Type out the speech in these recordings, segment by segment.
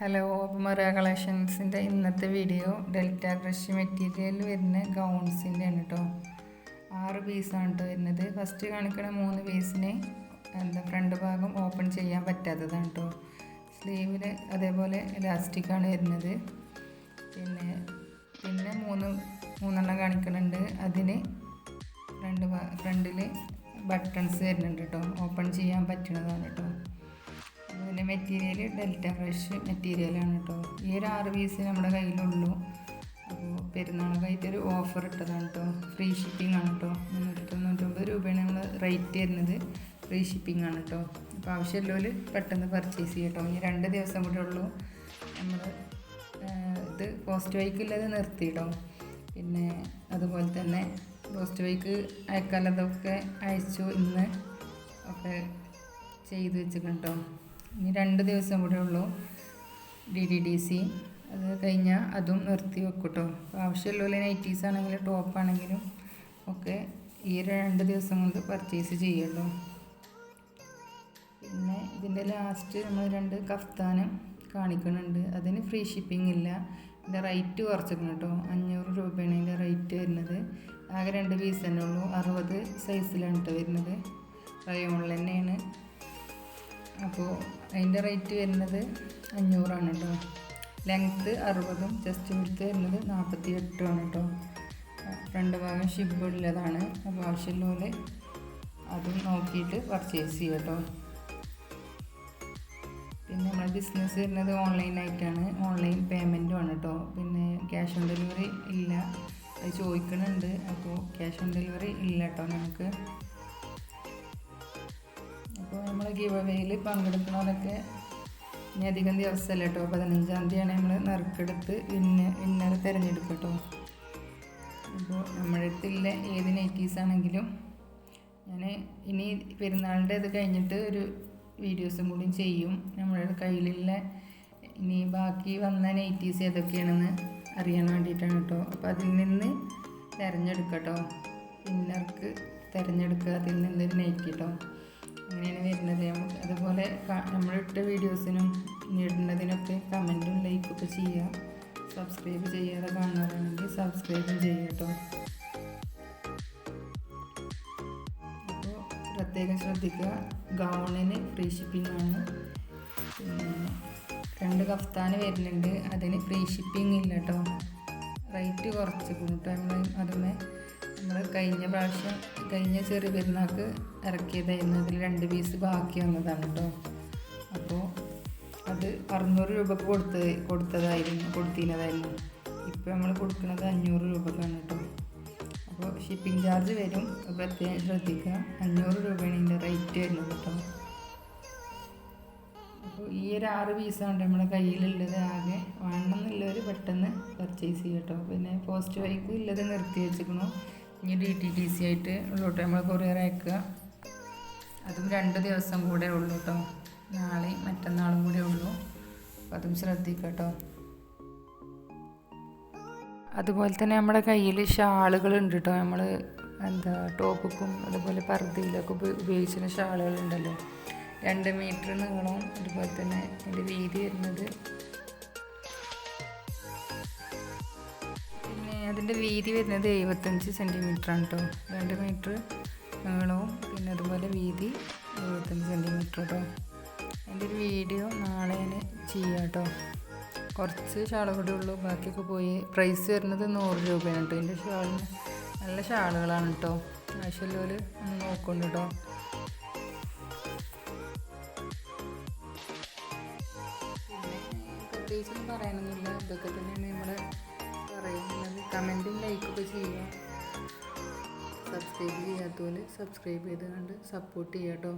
Hello മറ കളക്ഷൻസിന്റെ ഇന്നത്തെ video delta crush material വരുന്ന ഗൗൺസിന്റെ ആണ് കേട്ടോ ആറ് പീസാണ് കേട്ടോ വരുന്നത്. ഫസ്റ്റ് കാണിക്കണ മൂന്ന് പീസിന് എന്താ ഫ്രണ്ട് ഭാഗം ഓപ്പൺ ചെയ്യാൻ പറ്റാത്തതാണ് കേട്ടോ സ്ലീവിൽ അതേപോലെ ഇലാസ്റ്റിക്കാണ് വരുന്നത്. പിന്നെ പിന്നെ മൂന്ന് മൂന്നെണ്ണം കാണിക്കുന്നുണ്ട് അതിന് ഫ്രണ്ട് ഫ്രണ്ടിൽ ബട്ടൺസ് വരുന്നുണ്ട് കേട്ടോ ഓപ്പൺ ചെയ്യാൻ പറ്റുന്നതാണ് കേട്ടോ അതിന്റെ മെറ്റീരിയൽ ഡെൽറ്റ ഫ്രഷ് മെറ്റീരിയലാണ് കേട്ടോ ഈ ഒരു ആറ് പീസ് നമ്മുടെ കയ്യിലുള്ളൂ. അപ്പോൾ പെരുന്നാളായിട്ട് ഒരു ഓഫർ ഇട്ടതാണ് കേട്ടോ ഫ്രീ ഷിപ്പിംഗ് ആണ് കേട്ടോ മുന്നൂറ്റി തൊണ്ണൂറ്റൊമ്പത് രൂപയാണ് നമ്മൾ റേറ്റ് തരുന്നത്. ഫ്രീ ഷിപ്പിംഗ് ആണ് കേട്ടോ അപ്പോൾ ആവശ്യമുള്ളവർ പെട്ടെന്ന് പർച്ചേസ് ചെയ്യട്ടോ. ഇനി രണ്ട് ദിവസം കൂടെ ഉള്ളൂ. നമ്മൾ ഇത് പോസ്റ്റ് വൈക്കില്ലാതെ നിർത്തി കേട്ടോ പിന്നെ അതുപോലെ തന്നെ പോസ്റ്റ് വൈക്ക് അയക്കാലതൊക്കെ അയച്ചു ഇന്ന് ഒക്കെ ചെയ്ത് വെച്ചിട്ടുണ്ടോ ഇനി രണ്ട് ദിവസം കൂടെ ഉള്ളൂ. ഡി ഡി ഡി സി അത് കഴിഞ്ഞാൽ അതും നിർത്തി വെക്കും കേട്ടോ ആവശ്യമുള്ള നൈറ്റീസ് ആണെങ്കിലും ടോപ്പ് ആണെങ്കിലും ഒക്കെ ഈ രണ്ട് ദിവസം കൊണ്ട് പർച്ചേസ് ചെയ്യുള്ളൂ. പിന്നെ ഇതിന്റെ ലാസ്റ്റ് നമ്മൾ രണ്ട് കഫ്താനം കാണിക്കുന്നുണ്ട്. അതിന് ഫ്രീ ഷിപ്പിംഗ് ഇല്ല. ഇതിന്റെ റേറ്റ് കുറച്ചിരിക്കണം കേട്ടോ. അഞ്ഞൂറ് രൂപയാണ് ഇതിന്റെ റേറ്റ് വരുന്നത്. ആകെ രണ്ട് പീസ് തന്നെ ഉള്ളൂ. അറുപത് സൈസിലാണ് കേട്ടോ വരുന്നത്. റയോണിൽ തന്നെയാണ് അപ്പോൾ അതിന്റെ റേറ്റ് വരുന്നത് അഞ്ഞൂറാണ് കേട്ടോ. ലെങ്ത്ത് അറുപതും ജസ്റ്റ് വിടുത്ത് വരുന്നത് നാൽപ്പത്തി എട്ടുമാണ് കേട്ടോ. രണ്ട് ഭാഗം ഷിബ് ഉള്ളതാണ്. അപ്പോൾ ആവശ്യമുള്ള അതും നോക്കിയിട്ട് പർച്ചേസ് ചെയ്യുക കേട്ടോ. പിന്നെ നമ്മൾ ബിസിനസ് വരുന്നത് ഓൺലൈനായിട്ടാണ് ഓൺലൈൻ പേയ്മെന്റും ആണ് കേട്ടോ. പിന്നെ ക്യാഷ് ഓൺ ഡെലിവറി ഇല്ല. അത് ചോദിക്കുന്നുണ്ട് അപ്പോൾ ക്യാഷ് ഓൺ ഡെലിവറി ഇല്ല കേട്ടോ നമുക്ക്. ഗീവ് അവേയിൽ പങ്കെടുക്കുന്നവരൊക്കെ ഇനി അധികം ദിവസമല്ല കേട്ടോ പതിനഞ്ചാം തീയതിയാണ് നമ്മൾ നറുക്കെടുത്ത് വിന്ന് വിന്നർ തിരഞ്ഞെടുക്കട്ടോ. കേട്ടോ അപ്പോൾ നമ്മുടെ അടുത്തുള്ള ഏത് നൈറ്റീസ് ആണെങ്കിലും ഞാൻ ഇനി പെരുന്നാളിന്റെ ഇത് കഴിഞ്ഞിട്ട് ഒരു വീഡിയോസും കൂടി ചെയ്യും. നമ്മുടെ കയ്യിലുള്ള ഇനി ബാക്കി വന്ന നൈറ്റീസ് ഏതൊക്കെയാണെന്ന് അറിയാൻ വേണ്ടിയിട്ടാണ് കേട്ടോ അപ്പോൾ അതിൽ നിന്ന് തിരഞ്ഞെടുക്കട്ടോ. ഇന്നർക്ക് തിരഞ്ഞെടുക്കുക. അതിൽ നിന്നൊരു നൈറ്റ് കേട്ടോ അങ്ങനെയാണ് വരുന്നത്. അതുപോലെ നമ്മളിട്ട വീഡിയോസിനും നേടുന്നതിനൊക്കെ കമന്റും ലൈക്കൊക്കെ ചെയ്യുക. സബ്സ്ക്രൈബ് ചെയ്യാതെ കാണുന്നവരാണെങ്കിൽ സബ്സ്ക്രൈബ് ചെയ്യുക കേട്ടോ. അപ്പോൾ പ്രത്യേകം ശ്രദ്ധിക്കുക. ഗൗണിന് ഫ്രീ ഷിപ്പിംഗ് ആണ്. രണ്ട് കഫ്താന് വരുന്നുണ്ട്. അതിന് ഫ്രീ ഷിപ്പിംഗ് ഇല്ല കേട്ടോ. റേറ്റ് കുറച്ച് കൂട്ടോ നമ്മൾ അതുമേ നമ്മൾ കഴിഞ്ഞ പ്രാവശ്യം കഴിഞ്ഞ ചെറിയ പെരുന്നാൾക്ക് ഇറക്കിയതായിരുന്നു അതിൽ രണ്ട് പീസ് ബാക്കി വന്നതാണ് കേട്ടോ അപ്പോൾ അത് അറുന്നൂറ് രൂപക്ക് കൊടുത്ത് കൊടുത്തതായിരുന്നു കൊടുത്തിരുന്നതായിരുന്നു. ഇപ്പോൾ നമ്മൾ കൊടുക്കുന്നത് അഞ്ഞൂറ് രൂപക്കാണ് കേട്ടോ അപ്പോൾ ഷിപ്പിംഗ് ചാർജ് വരും. പ്രത്യേകം ശ്രദ്ധിക്കുക. അഞ്ഞൂറ് രൂപയാണ് ഇതിന്റെ റേറ്റ് വരുന്നത് കേട്ടോ അപ്പോൾ ഈ ഒരു ആറ് പീസാണ് നമ്മുടെ കയ്യിലുള്ളത് ആകെ വേണമെന്നുള്ളവർ പെട്ടെന്ന് പർച്ചേസ് ചെയ്യട്ടോ. പിന്നെ പോസ്റ്റ് വൈക്ക് ഉള്ളത് നിർത്തി വെച്ചിരിക്കണു. ഇനി ഡി ടി ടി സി ആയിട്ട് ഉള്ളൂട്ടോ. നമ്മൾ കൊറിയർ അയക്കുക. അതും രണ്ട് ദിവസം കൂടെ ഉള്ളൂ കേട്ടോ നാളെയും മറ്റന്നാളും കൂടെ ഉള്ളൂ. അപ്പം അതും ശ്രദ്ധിക്കുക കേട്ടോ അതുപോലെ തന്നെ നമ്മുടെ കയ്യിൽ ഷാളുകളുണ്ട് കേട്ടോ നമ്മൾ എന്താ ടോപ്പിക്കും അതുപോലെ പർദ്ദയിലൊക്കെ ഉപയോഗിച്ചിരുന്ന ഷാളുകളുണ്ടല്ലോ. രണ്ട് മീറ്റർ നീളവും അതുപോലെ തന്നെ അതിന്റെ വീതി വരുന്നത് അതിന്റെ വീതി വരുന്നത് എഴുപത്തഞ്ച് സെന്റിമീറ്റർ ആണ് കേട്ടോ. രണ്ട് മീറ്റർ നീളവും പിന്നെ അതുപോലെ വീതി എഴുപത്തഞ്ച് സെന്റിമീറ്റർ കേട്ടോ. അതിന്റെ ഒരു വീഡിയോ നാളെ ഞാൻ ചെയ്യാം കേട്ടോ. കുറച്ച് ഷാളുകൂടെ ഉള്ളൂ. ബാക്കിയൊക്കെ പോയി. പ്രൈസ് വരുന്നത് നൂറ് രൂപയാണ് കേട്ടോ. എന്റെ ഷാളിന് നല്ല ഷാളുകളാണ് കേട്ടോ. ആവശ്യമുള്ളവർ ഒന്ന് നോക്കുന്നുണ്ട് കേട്ടോ. പ്രത്യേകിച്ചൊന്നും പറയാനൊന്നുമില്ല. ഇതൊക്കെ തന്നെയാണ് നമ്മൾ പറയുന്നത് കമന്റും ലൈക്കൊക്കെ ചെയ്യുക. സബ്സ്ക്രൈബ് ചെയ്യാത്തപോലെ സബ്സ്ക്രൈബ് ചെയ്ത് കണ്ട് സപ്പോർട്ട് ചെയ്യുക കേട്ടോ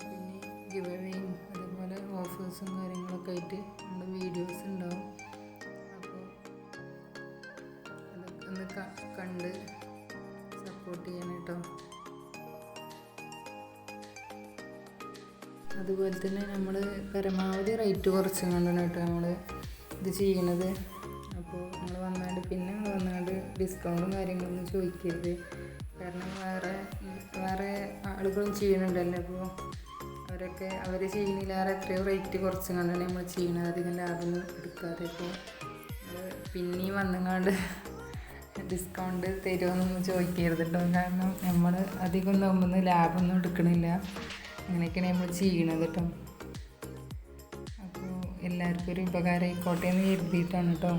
പിന്നെ ഗിവ് അവേയും അതുപോലെ ഓഫേഴ്സും കാര്യങ്ങളൊക്കെ ആയിട്ട് നമ്മുടെ വീഡിയോസ് ഉണ്ടാവും. അപ്പോൾ അതൊക്കെ ഒന്ന് കണ്ട് സപ്പോർട്ട് ചെയ്യണം കേട്ടോ അതുപോലെ തന്നെ നമ്മൾ പരമാവധി റേറ്റ് കുറച്ചുകൊണ്ടാണ് കേട്ടോ നമ്മൾ ഇത് ചെയ്യണത്. ഡിസ്കൗണ്ടും കാര്യങ്ങളൊന്നും ചോദിക്കരുത്. കാരണം വേറെ വേറെ ആളുകളും ചെയ്യുന്നുണ്ടല്ലോ. അപ്പോൾ അവരൊക്കെ അവർ ചെയ്യണില്ലാതെ എത്രയോ റേറ്റ് കുറച്ച് കണ്ടാണ് നമ്മൾ ചെയ്യണത് അധികം ലാഭമൊന്നും എടുക്കാതെ ഇപ്പോൾ പിന്നെയും വന്നങ്ങാണ്ട് ഡിസ്കൗണ്ട് തരുമെന്നൊന്നും ചോദിക്കരുത് കേട്ടോ കാരണം നമ്മൾ അധികം നോക്കുമ്പോൾ ലാഭമൊന്നും എടുക്കണില്ല. അങ്ങനെയൊക്കെയാണ് നമ്മൾ ചെയ്യണത് കേട്ടോ. അപ്പോൾ എല്ലാവർക്കും ഒരു ഉപകാരം ആയിക്കോട്ടെ എന്ന് കരുതിയിട്ടാണ് കേട്ടോ.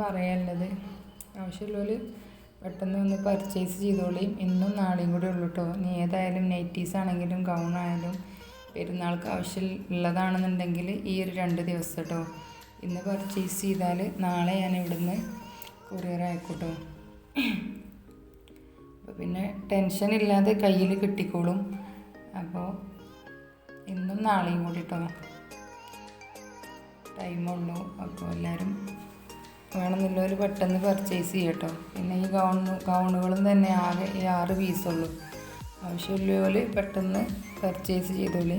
പറയാനുള്ളത്. ആവശ്യമുള്ളവർ പെട്ടെന്ന് ഒന്ന് പർച്ചേസ് ചെയ്തോളിയും ഇന്നും നാളെയും കൂടെ ഉള്ളൂ കേട്ടോ ഇനി ഏതായാലും നൈറ്റീസ് ആണെങ്കിലും ഗൗൺ ആയാലും പെരുന്നാൾക്ക് ആവശ്യമുള്ളതാണെന്നുണ്ടെങ്കിൽ ഈ ഒരു രണ്ട് ദിവസം കേട്ടോ ഇന്ന് പർച്ചേസ് ചെയ്താൽ നാളെ ഞാൻ ഇവിടുന്ന് കൊറിയർ അയക്കൂട്ടോ പിന്നെ ടെൻഷൻ ഇല്ലാതെ കയ്യിൽ കിട്ടിക്കോളും. അപ്പോൾ ഇന്നും നാളെയും കൂടി കേട്ടോ ടൈമുള്ളൂ അപ്പോൾ എല്ലാവരും വേണമെന്നുള്ളവർ പെട്ടെന്ന് പർച്ചേസ് ചെയ്യട്ടോ. പിന്നെ ഈ ഗൗൺ ഗൗണുകളും തന്നെ ആകെ ഈ ആറ് പീസുള്ളൂ ആവശ്യമുള്ളവർ പെട്ടെന്ന് പർച്ചേസ് ചെയ്തോളി.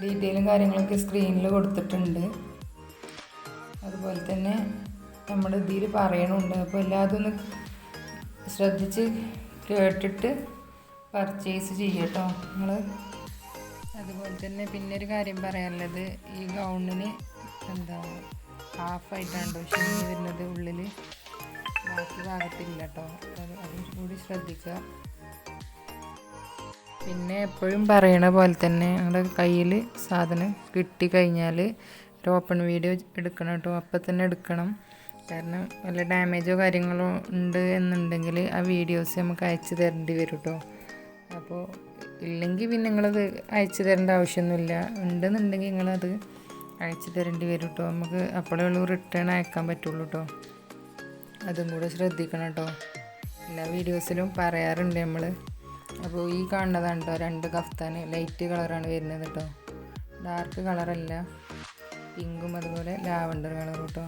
ഡീറ്റെയിലും കാര്യങ്ങളൊക്കെ സ്ക്രീനിൽ കൊടുത്തിട്ടുണ്ട്. അതുപോലെ തന്നെ നമ്മൾ ഇതിൽ പറയണുണ്ട്. അപ്പോൾ എല്ലാതും ഒന്ന് ശ്രദ്ധിച്ച് കേട്ടിട്ട് പർച്ചേസ് ചെയ്യട്ടോ. നിങ്ങൾ അതുപോലെ തന്നെ പിന്നെ ഒരു കാര്യം പറയാനുള്ളത്. ഈ ഗൗണിന് എന്താ ഹാഫായിട്ടാണ് ഷെയ്ഡ് വരുന്നത് ഉള്ളിൽ ബാക്കി ഭാഗത്തില്ല കേട്ടോ. അതും കൂടി ശ്രദ്ധിക്കുക പിന്നെ എപ്പോഴും പറയണ പോലെ തന്നെ നിങ്ങളുടെ കയ്യിൽ സാധനം കിട്ടിക്കഴിഞ്ഞാൽ ഒരു ഓപ്പൺ വീഡിയോ എടുക്കണം കേട്ടോ. അപ്പം തന്നെ എടുക്കണം. കാരണം വല്ല ഡാമേജോ കാര്യങ്ങളോ ഉണ്ട് എന്നുണ്ടെങ്കിൽ ആ വീഡിയോസ് നമുക്ക് അയച്ചു തരേണ്ടി വരും കേട്ടോ. അപ്പോൾ ഇല്ലെങ്കിൽ പിന്നെ നിങ്ങളത് അയച്ചു തരേണ്ട ആവശ്യമൊന്നുമില്ല. ഉണ്ടെന്നുണ്ടെങ്കിൽ നിങ്ങളത് അയച്ചു തരേണ്ടി വരും കേട്ടോ നമുക്ക് അപ്പോഴേ ഉള്ളൂ റിട്ടേൺ അയക്കാൻ പറ്റുള്ളൂ കേട്ടോ അതും കൂടെ ശ്രദ്ധിക്കണം കേട്ടോ എല്ലാ വീഡിയോസിലും പറയാറുണ്ട് നമ്മൾ അപ്പോൾ ഈ കാണുന്നതാണ് കേട്ടോ രണ്ട് കഫ്താൻ ലൈറ്റ് കളറാണ് വരുന്നത് കേട്ടോ ഡാർക്ക് കളറല്ല പിങ്കും അതുപോലെ ലാവണ്ടർ കളർ കേട്ടോ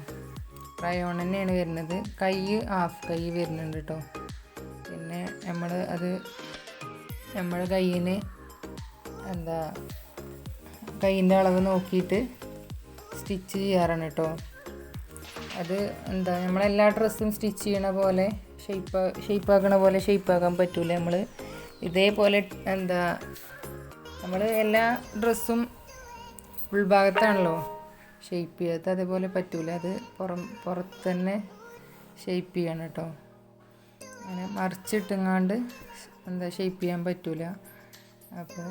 റയോൺ തന്നെയാണ് വരുന്നത്. കൈ ഹാഫ് കൈ വരുന്നുണ്ട് കേട്ടോ പിന്നെ നമ്മൾ അത് നമ്മുടെ കയ്യിന് എന്താ കയ്യിന്റെ അളവ് നോക്കിയിട്ട് സ്റ്റിച്ച് ചെയ്യാറാണ് കേട്ടോ. അത് എന്താ നമ്മളെല്ലാ ഡ്രസ്സും സ്റ്റിച്ച് ചെയ്യണ പോലെ ഷേപ്പ് ഷേപ്പ് ആക്കണ പോലെ ഷേപ്പ് ആക്കാൻ പറ്റൂല നമ്മൾ ഇതേപോലെ എന്താ നമ്മൾ എല്ലാ ഡ്രസ്സും ഉൾഭാഗത്താണല്ലോ ഷേപ്പ് ചെയ്യാത്ത അതേപോലെ പറ്റൂല. അത് പുറം പുറത്ത് തന്നെ ഷേപ്പ് ചെയ്യണം കേട്ടോ. അങ്ങനെ മറിച്ചിട്ടുങ്ങാണ്ട് എന്താ ഷേപ്പ് ചെയ്യാൻ പറ്റൂല. അപ്പോൾ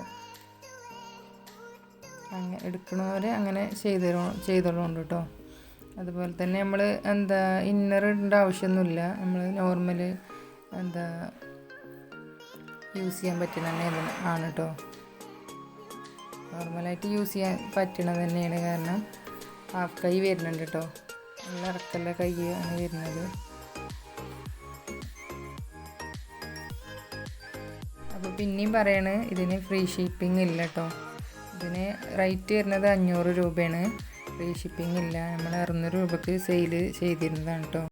അങ്ങനെ എടുക്കണവർ അങ്ങനെ ചെയ്തോ ചെയ്തോളുണ്ട് കേട്ടോ അതുപോലെ തന്നെ നമ്മൾ എന്താ ഇന്നർ ഇടേണ്ട ആവശ്യമൊന്നുമില്ല നമ്മൾ നോർമൽ എന്താ യൂസ് ചെയ്യാൻ പറ്റുന്ന തന്നെ ആണ് കേട്ടോ നോർമലായിട്ട് യൂസ് ചെയ്യാൻ പറ്റണത് തന്നെയാണ് കാരണം ഹാഫ് കൈ വരുന്നുണ്ട് കേട്ടോ നല്ല ഇറക്കല്ല കൈ ആണ് വരുന്നത്. അപ്പോൾ പിന്നെയും പറയണ് ഇതിന് ഫ്രീ ഷിപ്പിംഗ് ഇല്ല കേട്ടോ ഇതിന് റേറ്റ് വരുന്നത് അഞ്ഞൂറ് രൂപയാണ്. ഫ്രീ ഷിപ്പിംഗ് ഇല്ല. നമ്മൾ അറുന്നൂറ് രൂപക്ക് സെയിൽ ചെയ്തിരുന്നതാണ് കേട്ടോ